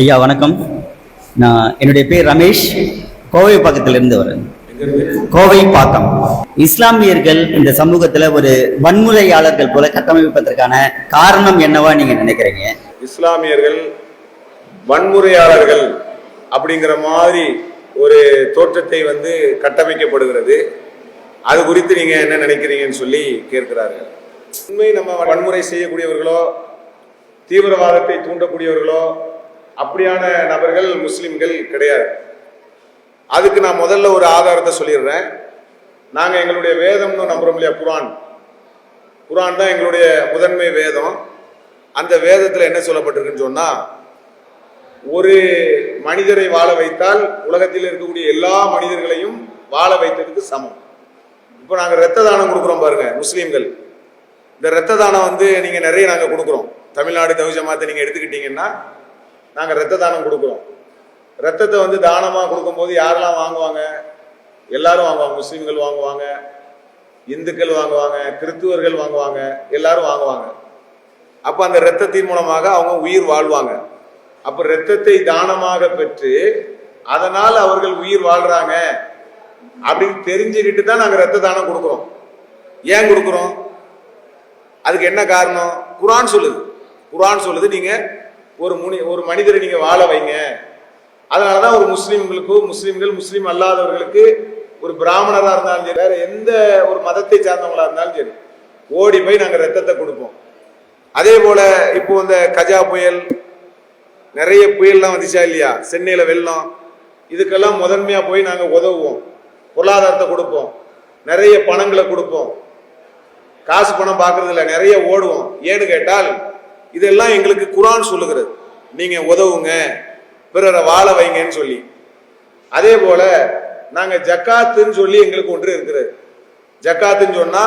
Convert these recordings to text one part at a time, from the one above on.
ஐயா வணக்கம். நான் என்னுடைய பேர் ரமேஷ். கோவை பக்கத்திலிருந்து வரேன். கோவை பாக்கம். இஸ்லாமியர்கள் இந்த சமூகத்துல ஒரு வன்முறையாளர்கள் போல கட்டமைப்பதற்கான காரணம் என்னவா நீங்க நினைக்கிறீங்க? இஸ்லாமியர்கள் வன்முறையாளர்கள் அப்படிங்கிற மாதிரி ஒரு தோற்றத்தை வந்து கட்டமைக்கப்படுகிறது. அது குறித்து நீங்க என்ன நினைக்கிறீங்கன்னு சொல்லி கேட்கிறார்கள். உண்மை நம்ம வன்முறை செய்யக்கூடியவர்களோ தீவிரவாதத்தை தூண்டக்கூடியவர்களோ அப்படியான நபர்கள் முஸ்லிம்கள் கிடையாது. அதுக்கு நான் முதல்ல ஒரு ஆதாரத்தை சொல்லிடுறேன். நாங்கள் எங்களுடைய வேதம்னு நம்புறோம் இல்லையா குரான் குரான் தான் எங்களுடைய முதன்மை வேதம். அந்த வேதத்தில் என்ன சொல்லப்பட்டிருக்குன்னு சொன்னா ஒரு மனிதரை வாழ வைத்தால் உலகத்தில் இருக்கக்கூடிய எல்லா மனிதர்களையும் வாழ வைத்ததுக்கு சமம். இப்போ நாங்கள் ரத்த தானம் கொடுக்குறோம் பாருங்க முஸ்லீம்கள். இந்த ரத்த தானம் வந்து நீங்கள் நிறைய நாங்கள் கொடுக்குறோம். தமிழ்நாடு தவிஜமாத்தை நீங்கள் எடுத்துக்கிட்டீங்கன்னா நாங்கள் ரத்த தானம் கொடுக்குறோம். ரத்தத்தை வந்து தானமாக கொடுக்கும்போது யாரெல்லாம் வாங்குவாங்க? எல்லாரும் வாங்குவாங்க. முஸ்லீம்கள் வாங்குவாங்க இந்துக்கள் வாங்குவாங்க கிறிஸ்துவர்கள் வாங்குவாங்க எல்லாரும் வாங்குவாங்க. அப்போ அந்த இரத்தத்தின் மூலமாக அவங்க உயிர் வாழ்வாங்க. அப்போ இரத்தத்தை தானமாக பெற்று அதனால் அவர்கள் உயிர் வாழ்றாங்க அப்படின்னு தெரிஞ்சுக்கிட்டு தான் நாங்கள் ரத்த தானம் கொடுக்குறோம். ஏன் கொடுக்குறோம்? அதுக்கு என்ன காரணம்? குரான் சொல்லுது. குரான் சொல்லுது நீங்கள் ஒரு முனி ஒரு மனிதரை நீங்க வாழ வைங்க. அதனாலதான் ஒரு முஸ்லீம்களுக்கு முஸ்லீம்கள் முஸ்லீம் அல்லாதவர்களுக்கு ஒரு பிராமணரா இருந்தாலும் சரி வேற எந்த ஒரு மதத்தை சார்ந்தவங்களா இருந்தாலும் சரி ஓடி போய் நாங்க ரத்தத்தை கொடுப்போம். அதே போல இப்போ இந்த கஜா புயல் நிறைய புயல்லாம் வந்துச்சா இல்லையா? சென்னையில வெள்ளம் இதுக்கெல்லாம் முதன்மையா போய் நாங்க உதவுவோம். பொருளாதாரத்தை கொடுப்போம். நிறைய பணங்களை கொடுப்போம். காசு பணம் பார்க்கறது நிறைய ஓடுவோம். ஏன்னு கேட்டால் இதெல்லாம் எங்களுக்கு குரான் சொல்லுகிறது. நீங்க உதவுங்க பிறரை வாழ வைங்கன்னு சொல்லி. அதே போல நாங்க ஜக்காத்துன்னு சொல்லி எங்களுக்கு ஒன்று இருக்கிறது ஜக்காத்துன்னு சொன்னா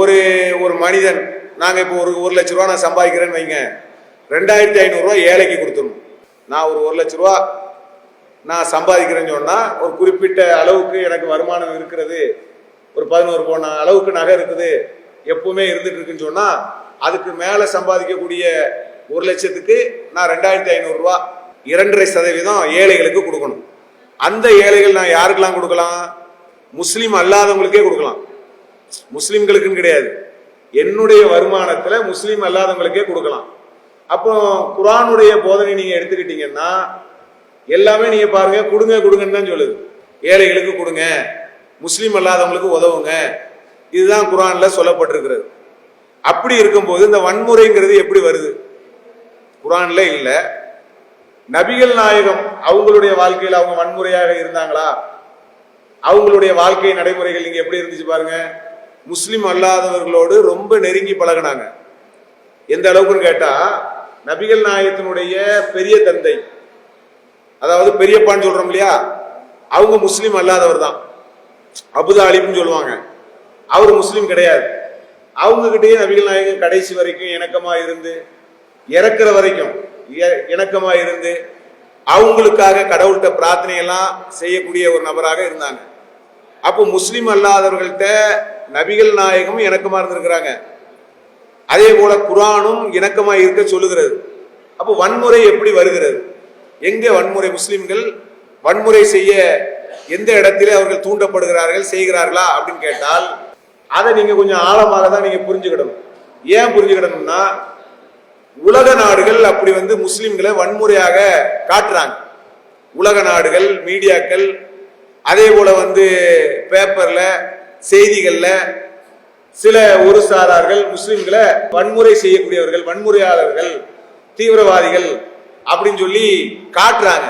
ஒரு ஒரு மனிதன் நாங்க இப்போ ஒரு ஒரு லட்ச ரூபா நான் சம்பாதிக்கிறேன்னு வைங்க. ரெண்டாயிரத்தி ஐநூறுரூவா ஏழைக்கு கொடுத்துடணும். நான் ஒரு ஒரு லட்ச ரூபா நான் சம்பாதிக்கிறேன்னு சொன்னா ஒரு குறிப்பிட்ட அளவுக்கு எனக்கு வருமானம் இருக்கிறது. ஒரு பதினோரு போன அளவுக்கு நகை இருக்குது. எப்பவுமே இருந்துட்டு இருக்குன்னு சொன்னா அதுக்கு மேல சம்பாதிக்கக்கூடிய ஒரு லட்சத்துக்கு நான் ரெண்டாயிரத்தி ஐநூறு ரூபா இரண்டரை சதவீதம் ஏழைகளுக்கு கொடுக்கணும். அந்த ஏழைகள் நான் யாருக்கெல்லாம் கொடுக்கலாம்? முஸ்லீம் அல்லாதவங்களுக்கே கொடுக்கலாம். முஸ்லீம்களுக்குன்னு கிடையாது. என்னுடைய வருமானத்துல முஸ்லீம் அல்லாதவங்களுக்கே கொடுக்கலாம். அப்போ குரானுடைய போதனை நீங்க எடுத்துக்கிட்டீங்கன்னா எல்லாமே நீங்க பாருங்க கொடுங்க கொடுங்கன்னு தான் சொல்லுது. ஏழைகளுக்கு கொடுங்க முஸ்லீம் அல்லாதவங்களுக்கு உதவுங்க இதுதான் குரான்ல சொல்லப்பட்டிருக்கிறது. அப்படி இருக்கும்போது இந்த வன்முறைங்கிறது எப்படி வருது? குரான்ல இல்ல. நபிகள் நாயகம் அவங்களுடைய வாழ்க்கையில் அவங்க வன்முறையாக இருந்தாங்களா? அவங்களுடைய வாழ்க்கை நடைமுறைகள் நீங்க எப்படி இருந்துச்சு பாருங்க. முஸ்லிம் அல்லாதவர்களோடு ரொம்ப நெருங்கி பழகுனாங்க. எந்த அளவுக்குன்னு கேட்டா நபிகள் நாயகத்தினுடைய பெரிய தந்தை அதாவது பெரியப்பான்னு சொல்றோம் இல்லையா? அவங்க முஸ்லீம் அல்லாதவர் தான். அபுதாலிப்னு சொல்லுவாங்க. அவர் முஸ்லீம் கிடையாது. அவங்ககிட்டயே நபிகள் நாயகம் கடைசி வரைக்கும் இணக்கமாக இருந்து இறக்குற வரைக்கும் இணக்கமாக இருந்து அவங்களுக்காக கடவுள்கிட்ட பிரார்த்தனை எல்லாம் செய்யக்கூடிய ஒரு நபராக இருந்தாங்க. அப்போ முஸ்லீம் அல்லாதவர்கள்ட்ட நபிகள் நாயகமும் இணக்கமாக இருந்திருக்கிறாங்க. அதே போல குரானும் இணக்கமாக இருக்க சொல்லுகிறது. அப்போ வன்முறை எப்படி வருகிறது? எங்கே வன்முறை முஸ்லீம்கள் வன்முறை செய்ய எந்த இடத்திலே அவர்கள் தூண்டப்படுகிறார்கள் செய்கிறார்களா அப்படின்னு கேட்டால் அதை நீங்க கொஞ்சம் ஆழமாக தான் நீங்க புரிஞ்சுக்கிடணும் ஏன் புரிஞ்சுக்கிடணும்னா உலக நாடுகள் அப்படி வந்து முஸ்லிம்களை வன்முறையாக காட்டுறாங்க. உலக நாடுகள் மீடியாக்கள் அதே போல வந்து பேப்பர்ல செய்திகள்ல சில ஒரு சாரார்கள் முஸ்லிம்களை வன்முறை செய்யக்கூடியவர்கள் வன்முறையாளர்கள் தீவிரவாதிகள் அப்படின்னு சொல்லி காட்டுறாங்க.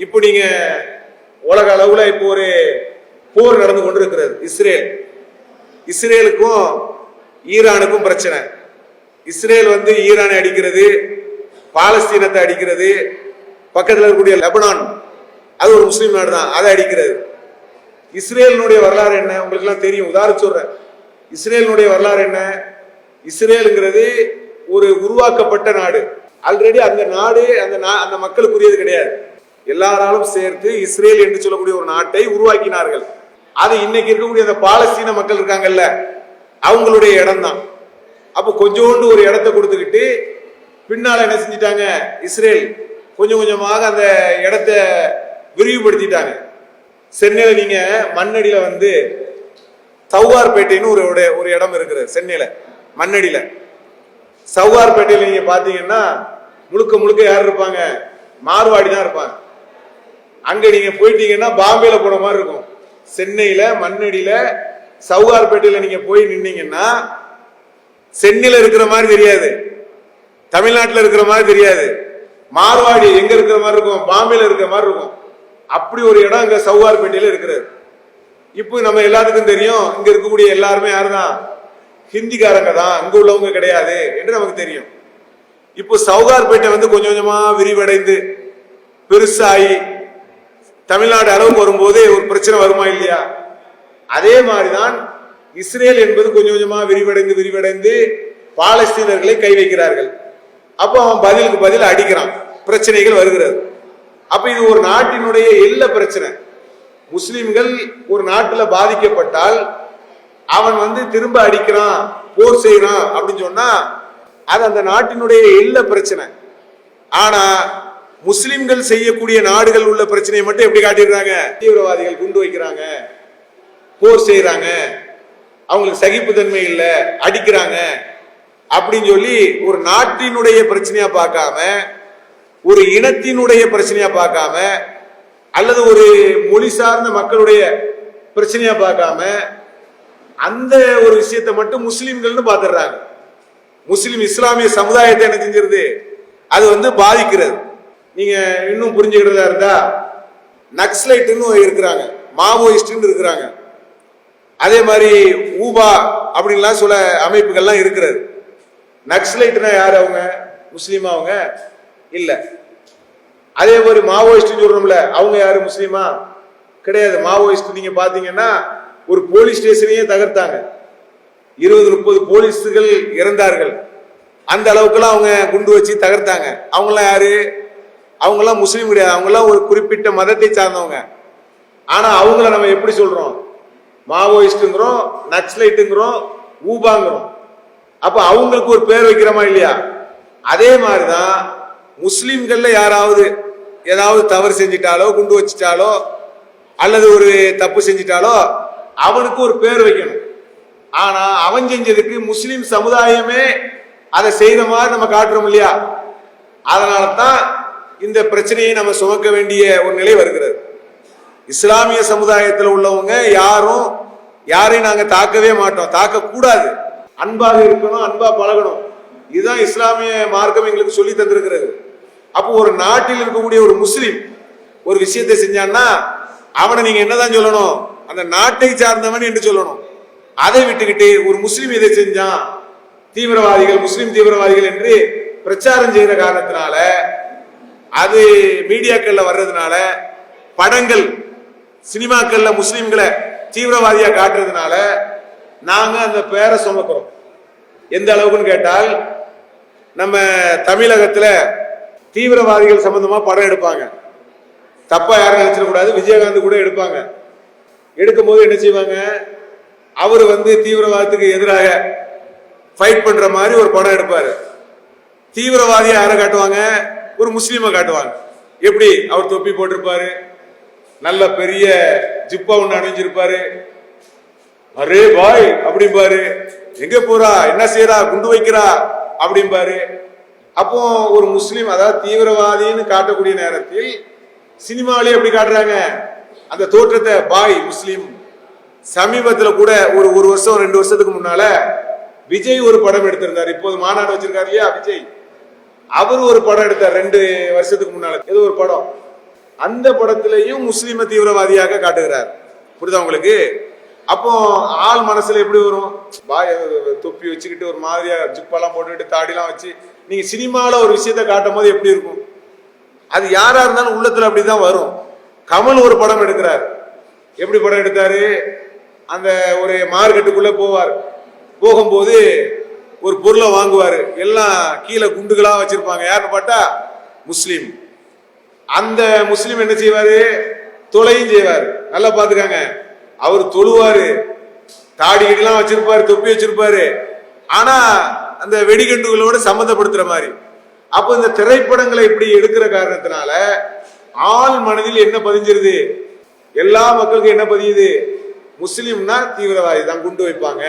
இப்போ நீங்க உலக அளவுல இப்போ ஒரு போர் நடந்து கொண்டிருக்கிறது இஸ்ரேல். இஸ்ரேலுக்கும் ஈரானுக்கும் பிரச்சனை. இஸ்ரேல் வந்து ஈரானை அடிக்கிறது பாலஸ்தீனத்தை அடிக்கிறது பக்கத்தில் இருக்கக்கூடிய லெபனான் அது ஒரு முஸ்லீம் நாடு தான் அதை அடிக்கிறது. இஸ்ரேலினுடைய வரலாறு என்ன? உங்களுக்கு எல்லாம் தெரியும். உதாரணம் சொல்றேன். இஸ்ரேலினுடைய வரலாறு என்ன? இஸ்ரேலுங்கிறது ஒரு உருவாக்கப்பட்ட நாடு. ஆல்ரெடி அந்த நாடு அந்த நா- அந்த மக்களுக்குரியது கிடையாது. எல்லாராலும் சேர்த்து இஸ்ரேல் என்று சொல்லக்கூடிய ஒரு நாட்டை உருவாக்கினார்கள். அது இன்னைக்கு இருக்கக்கூடிய அந்த பாலஸ்தீன மக்கள் இருக்காங்கல்ல அவங்களுடைய இடம் தான் அப்போ கொஞ்சோண்டு ஒரு இடத்த கொடுத்துக்கிட்டு பின்னால் என்ன செஞ்சிட்டாங்க? இஸ்ரேல் கொஞ்சம் கொஞ்சமாக அந்த இடத்த விரிவுபடுத்திட்டாங்க. சென்னையில் நீங்க மண்ணடியில் வந்து சவுகார்பேட்டைன்னு ஒரு ஒரு- ஒரு இடம் இருக்குது சென்னையில் மண்ணடியில். சவ்வார்பேட்டையில் நீங்கள் பார்த்தீங்கன்னா முழுக்க முழுக்க யார் இருப்பாங்க? மார்வாடி தான் இருப்பாங்க. அங்கே நீங்கள் போயிட்டீங்கன்னா பாம்பேல போன மாதிரி இருக்கும். சென்னையில மண்ணடியில சவுகார்பேட்டையில நீங்க போய் நின்னீங்கன்னா சென்னையில இருக்கிற மாதிரி தெரியாது. தமிழ்நாட்டில் இருக்கிற மாதிரி தெரியாது. மார்வாடி எங்க இருக்கிற மாதிரி இருக்கும் பாம்பேல இருக்கிற மாதிரி இருக்கும். அப்படி ஒரு இடம் அங்க சவுகார்பேட்டையில இருக்கிறது. இப்போ நம்ம எல்லாத்துக்கும் தெரியும் இங்க இருக்கக்கூடிய எல்லாருமே யாருதான் ஹிந்திக்காரங்க தான் அங்க உள்ளவங்க கிடையாது என்று நமக்கு தெரியும். இப்போ சவுகார்பேட்டை வந்து கொஞ்சம் கொஞ்சமா விரிவடைந்து பெருசாகி தமிழ்நாடு அளவுக்கு வரும்போது ஒரு பிரச்சனை வருமா இல்லையா? அதே மாதிரிதான் இஸ்ரேல் என்பது கொஞ்சம் கொஞ்சமா விரிவடைந்து விரிவடைந்து பாலஸ்தீனர்களை கை வைக்கிறார்கள். அப்போ அவன் பதிலுக்கு பதில் அடிக்கிறான். பிரச்சனைகள் வருகிறது. அப்ப இது ஒரு நாட்டினுடைய எல்ல பிரச்சனை. முஸ்லிம்கள் ஒரு நாட்டுல பாதிக்கப்பட்டால் அவன் வந்து திரும்ப அடிக்கிறான் போர் செய்யறான் அப்படின்னு சொன்னா அது அந்த நாட்டினுடைய எல்ல பிரச்சனை. ஆனா முஸ்லிம்கள் செய்யக்கூடிய நாடுகள் உள்ள பிரச்சனையை மட்டும் எப்படி காட்டிடுறாங்க தீவிரவாதிகள் குண்டு வைக்கிறாங்க போர் செய்யறாங்க அவங்களுக்கு சகிப்புத்தன்மை இல்லை அடிக்கிறாங்க அப்படின்னு சொல்லி ஒரு நாட்டினுடைய பிரச்சனையா பார்க்காம ஒரு இனத்தினுடைய பிரச்சனையா பார்க்காம அல்லது ஒரு மொழி சார்ந்த மக்களுடைய பிரச்சனையா பார்க்காம அந்த ஒரு விஷயத்தை மட்டும் முஸ்லிம்கள்னு பார்த்துடுறாங்க. முஸ்லிம் இஸ்லாமிய சமுதாயத்தை என்ன செஞ்சிருது? அது வந்து பாதிக்கிறது. நீங்க இன்னும் புரிஞ்சுக்கிறதா இருந்தா நக்ஸ்லைட்டுன்னு இருக்கிறாங்க மாவோயிஸ்ட்னு இருக்கிறாங்க. அதே மாதிரி ஊபா அப்படின்லாம் சில அமைப்புகள்லாம் இருக்கிறது. நக்ஸ்லைட்னா யார் அவங்க? முஸ்லீமா அவங்க? இல்லை. அதே மாதிரி மாவோயிஸ்ட் சொல்றோம்ல அவங்க யாரு? முஸ்லீமா? கிடையாது. மாவோயிஸ்ட் நீங்க பாத்தீங்கன்னா ஒரு போலீஸ் ஸ்டேஷனையே தகர்த்தாங்க. இருபது முப்பது போலீஸுகள் இறந்தார்கள். அந்த அளவுக்குலாம் அவங்க குண்டு வச்சு தகர்த்தாங்க. அவங்களாம் யாரு? அவங்கெல்லாம் முஸ்லீம் கிடையாது. அவங்கெல்லாம் ஒரு குறிப்பிட்ட மதத்தை சார்ந்தவங்க. ஆனா அவங்கள நம்ம எப்படி சொல்றோம்? மாவோயிஸ்ட்டுங்கிறோம் நக்ஸ்லைட்டுங்கிறோம் ஊபாங்கிறோம். அப்ப அவங்களுக்கு ஒரு பேர் வைக்கிறோமா இல்லையா? அதே மாதிரிதான் முஸ்லீம்களில் யாராவது ஏதாவது தவறு செஞ்சிட்டாலோ குண்டு வச்சிட்டாலோ அல்லது ஒரு தப்பு செஞ்சிட்டாலோ அவனுக்கு ஒரு பேர் வைக்கணும். ஆனா அவன் செஞ்சதுக்கு முஸ்லீம் சமுதாயமே அதை செய்த மாதிரி நம்ம காட்டுறோம் இல்லையா? அதனால தான் இந்த பிரச்சனையை நம்ம சுமக்க வேண்டிய ஒரு நிலை வருகிறது. இஸ்லாமிய சமுதாயத்தில் உள்ளவங்க யாரும் யாரையும் நாங்க தாக்கவே மாட்டோம். தாக்க கூடாது அன்பாக இருக்கணும் அன்பா பழகணும். இதுதான் இஸ்லாமிய மார்க்கம் எங்களுக்கு சொல்லி தந்திருக்கிறது. அப்போ ஒரு நாட்டில் இருக்கக்கூடிய ஒரு முஸ்லீம் ஒரு விஷயத்தை செஞ்சான்னா அவனை நீங்க என்னதான் சொல்லணும்? அந்த நாட்டை சார்ந்தவன் என்று சொல்லணும். அதை விட்டுக்கிட்டு ஒரு முஸ்லீம் இதை செஞ்சான். தீவிரவாதிகள் முஸ்லீம் தீவிரவாதிகள் என்று பிரச்சாரம் செய்கிற காரணத்தினால அது மீடியாக்கள்ல வர்றதுனால படங்கள் சினிமாக்கள்ல முஸ்லீம்களை தீவிரவாதியா காட்டுறதுனால நாங்க அந்த பேரை சுமக்கிறோம். எந்த அளவுக்குன்னு கேட்டால் நம்ம தமிழகத்துல தீவிரவாதிகள் சம்பந்தமா படம் எடுப்பாங்க. தப்பா யாரும் நினைச்சிடக்கூடாது விஜயகாந்த் கூட எடுப்பாங்க. எடுக்கும்போது என்ன செய்வாங்க? அவர் வந்து தீவிரவாதத்துக்கு எதிராக ஃபைட் பண்ற மாதிரி ஒரு படம் எடுப்பாரு. தீவிரவாதியை யாரை காட்டுவாங்க ஒரு முஸ்லீமை காட்டுவாங்க. எப்படி? அவர் தொப்பி போட்டிருப்பாரு. நல்ல பெரிய ஜிப்பா ஒண்ணு அணிஞ்சிருப்பாரு. அரே பாய் அப்படிம்பாரு. எங்க போறா? என்ன செய்யறா குண்டு வைக்கிறா? அப்படிம்பாரு. அப்போ ஒரு முஸ்லீம் அதாவது தீவிரவாதின்னு காட்டக்கூடிய நேரத்தில் சினிமாவிலே எப்படி காட்டுறாங்க? அந்த தோற்றத்தை பாய் முஸ்லீம் சமீபத்துல கூட ஒரு ஒரு வருஷம் ரெண்டு வருஷத்துக்கு முன்னால விஜய் ஒரு படம் எடுத்திருந்தார். இப்போது மாநாடு வச்சிருக்காரு இல்லையா விஜய்? அவர் ஒரு படம் எடுத்தார் ரெண்டு வருஷத்துக்கு முன்னால. ஏதோ ஒரு படம். அந்த படத்திலையும் முஸ்லீம தீவிரவாதியாக காட்டுகிறார். புரியுதா உங்களுக்கு? அப்போ ஆள் மனசுல எப்படி வரும்? பாய் தொப்பி வச்சுக்கிட்டு ஒரு மாதிரியா ஜிப்பெல்லாம் போட்டுக்கிட்டு தாடிலாம் வச்சு நீங்க சினிமால ஒரு விஷயத்த காட்டும் போது எப்படி இருக்கும்? அது யாரா இருந்தாலும் உள்ளத்துல அப்படிதான் வரும். கமல் ஒரு படம் எடுக்கிறார். எப்படி படம் எடுத்தாரு? அந்த ஒரு மார்க்கெட்டுக்குள்ள போவார். போகும்போது ஒரு பொருளை வாங்குவாரு. எல்லாம் கீழே குண்டுகளா வச்சிருப்பாங்க. யாருன்னு பார்த்தா முஸ்லீம். அந்த முஸ்லீம் என்ன செய்வாரு? தொலையும் செய்வார். நல்லா பாத்துக்காங்க அவர் தொழுவாரு. தாடி கிடிலாம் வச்சிருப்பாரு தொப்பி வச்சிருப்பாரு. ஆனா அந்த வெடிகுண்டுகளோட சம்மந்தப்படுத்துகிற மாதிரி. அப்போ இந்த திரைப்படங்களை இப்படி எடுக்கிற காரணத்தினால ஆள் மனதில் என்ன பதிஞ்சிருது? எல்லா மக்களுக்கும் என்ன பதியுது? முஸ்லீம்னா தீவிரவாதி தான் குண்டு வைப்பாங்க.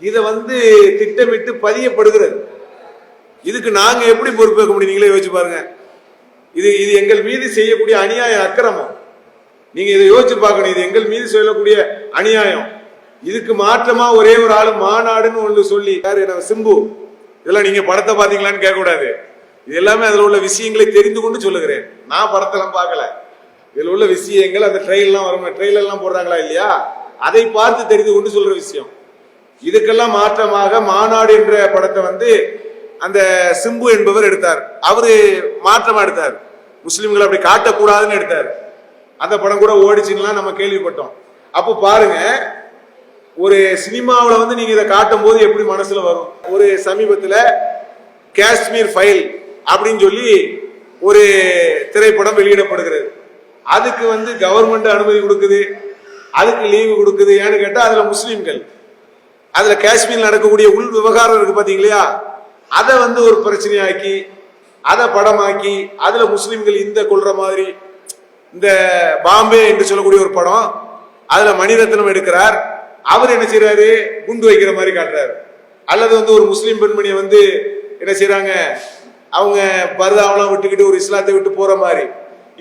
இதை வந்து திட்டமிட்டு பதியப்படுகிறது. இதுக்கு நாங்க எப்படி பொறுப்பேற்க முடியும்? நீங்களே யோசிச்சு பாருங்க. இது இது எங்கள் மீது செய்யக்கூடிய அநியாய அக்கிரமம். நீங்க இதை யோசிச்சு பார்க்கணும். இது எங்கள் மீது சொல்லக்கூடிய அநியாயம். இதுக்கு மாற்றமா ஒரே ஒரு ஆளு மாநாடுன்னு ஒன்று சொல்லி யாரு? நம்ம சிம்பு. இதெல்லாம் நீங்க படத்தை பாத்தீங்களான்னு கேட்கக்கூடாது. இது எல்லாமே அதுல உள்ள விஷயங்களை தெரிந்து கொண்டு சொல்லுகிறேன். நான் படத்தெல்லாம் பார்க்கல. இதுல உள்ள விஷயங்கள் அந்த ட்ரெயிலெல்லாம் வரும் ட்ரெயிலர் எல்லாம் போடுறாங்களா இல்லையா? அதை பார்த்து தெரிந்து கொண்டு சொல்ற விஷயம். இதுக்கெல்லாம் மாற்றமாக மாநாடு என்ற படத்தை வந்து அந்த சிம்பு என்பவர் எடுத்தார். அவரு மாற்றமா எடுத்தார். முஸ்லிம்களை அப்படி காட்டக்கூடாதுன்னு எடுத்தார். அந்த படம் கூட ஓடிச்சுன்னா நம்ம கேள்விப்பட்டோம். அப்போ பாருங்க ஒரு சினிமாவில் வந்து நீங்க இதை காட்டும் போது எப்படி மனசுல வரும்? ஒரு சமீபத்தில் காஷ்மீர் ஃபைல் அப்படின்னு சொல்லி ஒரு திரைப்படம் வெளியிடப்படுகிறது. அதுக்கு வந்து கவர்மெண்ட் அனுமதி கொடுக்குது. அதுக்கு லீவு கொடுக்குது ஏன்னு கேட்டால் அதில் முஸ்லீம்கள். அதுல காஷ்மீர் நடக்கக்கூடிய உள் விவகாரம் இருக்கு பாத்தீங்களா அதை வந்து ஒரு பிரச்சனையாக்கி அதை படமாக்கி அதுல முஸ்லிம்கள் இந்த கொள்ற மாதிரி இந்த பாம்பே என்று சொல்லக்கூடிய ஒரு படம் அதுல மணிரத்னம் எடுக்கிறார். அவர் என்ன செய்யறாரு குண்டு வைக்கிற மாதிரி காட்டுறாரு. அல்லது வந்து ஒரு முஸ்லீம் பெண்மணியை வந்து என்ன செய்கிறாங்க அவங்க பர்தாவெல்லாம் விட்டுக்கிட்டு ஒரு இஸ்லாத்தை விட்டு போற மாதிரி.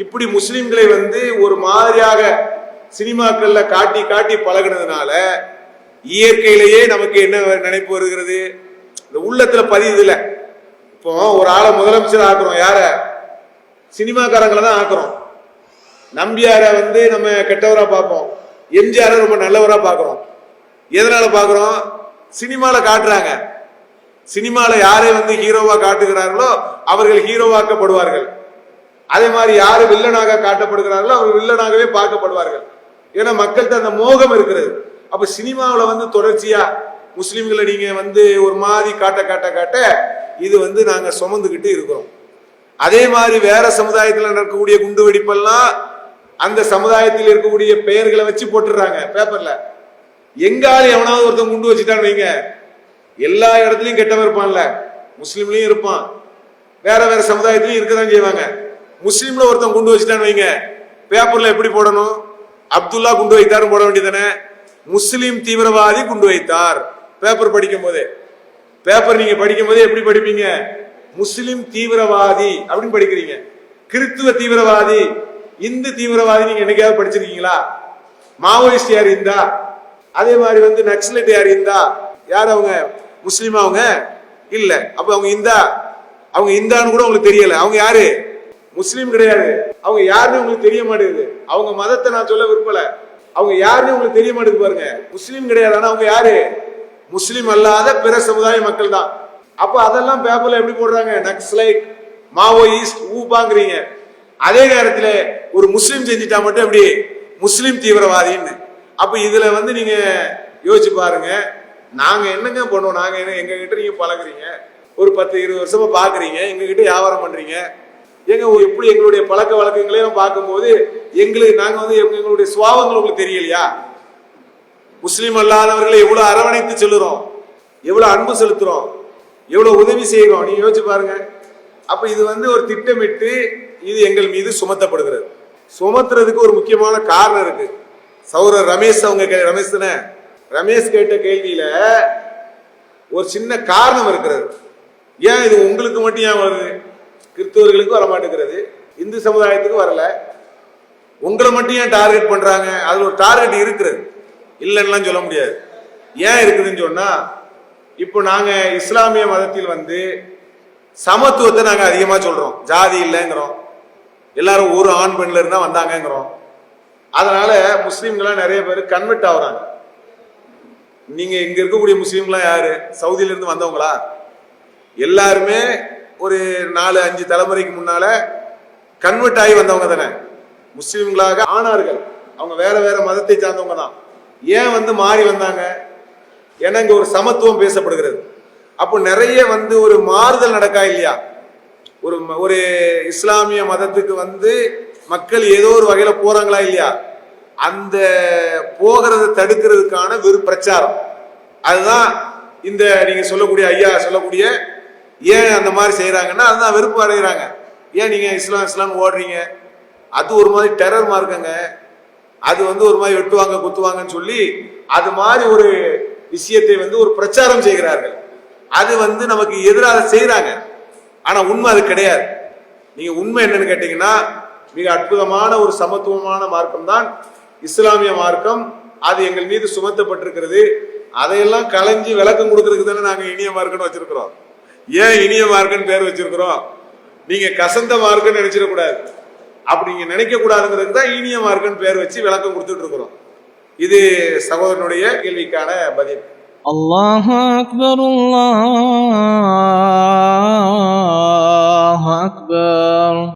இப்படி முஸ்லிம்களை வந்து ஒரு மாதிரியாக சினிமாக்கள்ல காட்டி காட்டி பழகுனதுனால இயற்கையிலேயே நமக்கு என்ன நினைப்பு வருகிறது? இந்த உள்ளத்துல பதியுதுல இப்போ ஒரு ஆளை முதலமைச்சர் ஆக்குறோம். யார? சினிமாக்காரங்களை தான் ஆக்குறோம். நம்பியாரை வந்து நம்ம கெட்டவரா பார்ப்போம். எம்ஜிஆரை ரொம்ப நல்லவரா பார்க்குறோம். எதனால பார்க்குறோம்? சினிமாவில் காட்டுறாங்க. சினிமாவில் யாரை வந்து ஹீரோவாக காட்டுகிறார்களோ அவர்கள் ஹீரோவாக்கப்படுவார்கள். அதே மாதிரி யார் வில்லனாக காட்டப்படுகிறார்களோ அவர் வில்லனாகவே பார்க்கப்படுவார்கள். ஏன்னா மக்கள்கிட்ட அந்த மோகம் இருக்கிறது. அப்ப சினிமாவில் வந்து தொடர்ச்சியா முஸ்லீம்களை நீங்க வந்து ஒரு மாதிரி காட்ட காட்ட காட்ட இது வந்து நாங்க சுமந்துக்கிட்டு இருக்கிறோம். அதே மாதிரி வேற சமுதாயத்தில் நடக்கக்கூடிய குண்டு வெடிப்பெல்லாம் அந்த சமுதாயத்தில் இருக்கக்கூடிய பெயர்களை வச்சு போட்டுடுறாங்க பேப்பர்ல. எங்காலும் எவனாவது ஒருத்தன் குண்டு வச்சுட்டான்னு வைங்க. எல்லா இடத்துலையும் கெட்டவன் இருப்பான்ல. முஸ்லீம்லயும் இருப்பான். வேற வேற சமுதாயத்திலயும் இருக்கதான் செய்வாங்க. முஸ்லீம்ல ஒருத்தன் குண்டு வச்சுட்டான்னு வைங்க. பேப்பர்ல எப்படி போடணும்? அப்துல்லா குண்டு வைத்தாரும் போட வேண்டியதானே முஸ்லீம் தீவிரவாதி குண்டு வைத்தார். பேப்பர் படிக்கும் போதே பேப்பர் நீங்க படிக்கும் போதே எப்படி படிப்பீங்க? முஸ்லிம் தீவிரவாதி அப்படின்னு படிக்கிறீங்க. கிறித்துவ தீவிரவாதி. இந்து தீவிரவாதி நீங்க என்னைக்காவது படிச்சிருக்கீங்களா? மாவோயிஸ்ட் யார் இந்தா அதே மாதிரி வந்து நக்சலைட் யார் இந்தா யார் அவங்க? முஸ்லீம் அவங்க? இல்ல. அப்ப அவங்க இந்தா? அவங்க இந்தான்னு கூட உங்களுக்கு தெரியல. அவங்க யாரு? முஸ்லீம் கிடையாது. அவங்க யாருன்னு உங்களுக்கு தெரிய மாட்டேங்குது. அவங்க மதத்தை நான் சொல்ல விரும்பல. அவங்க யாருன்னு உங்களுக்கு தெரிய மாட்டேங்குது பாருங்க. முஸ்லீம் கிடையாது. ஆனா அவங்க யாரு? முஸ்லீம் அல்லாத பிற சமுதாய மக்கள் தான். அப்ப அதெல்லாம் பேப்பர்ல எப்படி போடுறாங்க? நக்சலைட் மாவோயிஸ்ட் ஊபாங்கிறீங்க. அதே நேரத்தில் ஒரு முஸ்லீம் செஞ்சுட்டா மட்டும் எப்படி? முஸ்லீம் தீவிரவாதின்னு. அப்ப இதுல வந்து நீங்க யோசிச்சு பாருங்க. நாங்க என்னங்க பண்ணுவோம் நாங்க என்ன எங்க கிட்ட நீங்க பழகுறீங்க? ஒரு பத்து இருபது வருஷமா பாக்குறீங்க. எங்க கிட்ட வியாபாரம் பண்றீங்க. எங்க எப்படி எங்களுடைய பழக்க வழக்கங்களையும் பார்க்கும்போது எங்களுக்கு நாங்க வந்து எங்களுடைய சுவாபங்கள் உங்களுக்கு தெரியலையா? முஸ்லீம் அல்லாதவர்களை எவ்வளவு அரவணைத்து செல்லுறோம் எவ்வளவு அன்பு செலுத்துறோம் எவ்வளவு உதவி செய்கிறோம். நீங்க யோசிச்சு பாருங்க. அப்ப இது வந்து ஒரு திட்டமிட்டு இது எங்கள் மீது சுமத்தப்படுகிறது. சுமத்துறதுக்கு ஒரு முக்கியமான காரணம் இருக்கு. சௌரர் ரமேஷ் அவங்க கே- ரமேஷ் தானே? ரமேஷ் கேட்ட கேள்வியில ஒரு சின்ன காரணம் இருக்கிறது. ஏன் இது உங்களுக்கு மட்டும் ஏன் வருது? கிறிஸ்தவர்களுக்கும் வர மாட்டேங்கிறது இந்து சமுதாயத்துக்கும் வரல. உங்களை மட்டும் ஏன் டார்கெட் பண்றாங்க? அதுல ஒரு டார்கெட் இருக்கிறது. இல்லைன்னுலாம் சொல்ல முடியாது. ஏன் இருக்குதுன்னு சொன்னா இப்போ நாங்க இஸ்லாமிய மதத்தில் வந்து சமத்துவத்தை நாங்க அதிகமா சொல்றோம். ஜாதி இல்லைங்கிறோம். எல்லாரும் ஒரு ஆண் பெண்ல இருந்தா வந்தாங்கங்கிறோம். அதனால முஸ்லீம்கள்லாம் நிறைய பேர் கன்வெர்ட் ஆகுறாங்க. நீங்க இங்க இருக்கக்கூடிய முஸ்லீம்லாம் யாரு? சவுதியில இருந்து வந்தவங்களா? எல்லாருமே ஒரு நாலு அஞ்சு தலைமுறைக்கு முன்னால கன்வெர்ட் ஆகி வந்தவங்க தானே. முஸ்லீம்களாக ஆனார்கள். அவங்க வேற வேற மதத்தை சார்ந்தவங்க தான். ஏன் வந்து மாறி வந்தாங்க? ஏன்னா இங்க ஒரு சமத்துவம் பேசப்படுகிறது. அப்போ நிறைய வந்து ஒரு மாறுதல் நடக்கா இல்லையா? ஒரு ஒரு இஸ்லாமிய மதத்துக்கு வந்து மக்கள் ஏதோ ஒரு வகையில போறாங்களா இல்லையா? அந்த போகிறத தடுக்கிறதுக்கான வெறு பிரச்சாரம். அதுதான் இந்த நீங்க சொல்லக்கூடிய ஐயா சொல்லக்கூடிய ஏன் அந்த மாதிரி செய்கிறாங்கன்னா அதுதான் வெறுப்பு அடைகிறாங்க ஏன் நீங்கள் இஸ்லாம் இஸ்லாம் ஓடுறீங்க? அது ஒரு மாதிரி டெரர் மார்க்கங்க அது வந்து ஒரு மாதிரி வெட்டுவாங்க குத்துவாங்கன்னு சொல்லி அது மாதிரி ஒரு விஷயத்தை வந்து ஒரு பிரச்சாரம் செய்கிறார்கள். அது வந்து நமக்கு எதிராக செய்கிறாங்க ஆனால் உண்மை அது கிடையாது. நீங்கள் உண்மை என்னன்னு கேட்டிங்கன்னா மிக அற்புதமான ஒரு சமத்துவமான மார்க்கம் தான் இஸ்லாமிய மார்க்கம். அது எங்கள் மீது சுமத்தப்பட்டிருக்கிறது. அதையெல்லாம் களைஞ்சி விளக்கம் கொடுக்கறதுக்கு தானே நாங்கள் இனிய மார்க்கம்னு வச்சிருக்கிறோம். ஏன் இனிய மார்க்குன்னு பேர் வச்சிருக்கிறோம்? நீங்க கசந்த மார்க்குன்னு நினைச்சிடக்கூடாது அப்படி நீங்க நினைக்க கூடாதுங்கிறதுக்கு தான் இனிய மார்க்குன்னு பேர் வச்சு விளக்கம் கொடுத்துட்டு இருக்கிறோம். இது சகோதரனுடைய கேள்விக்கான பதில். அல்லாஹ் அக்பர் அல்லாஹ் அக்பர்.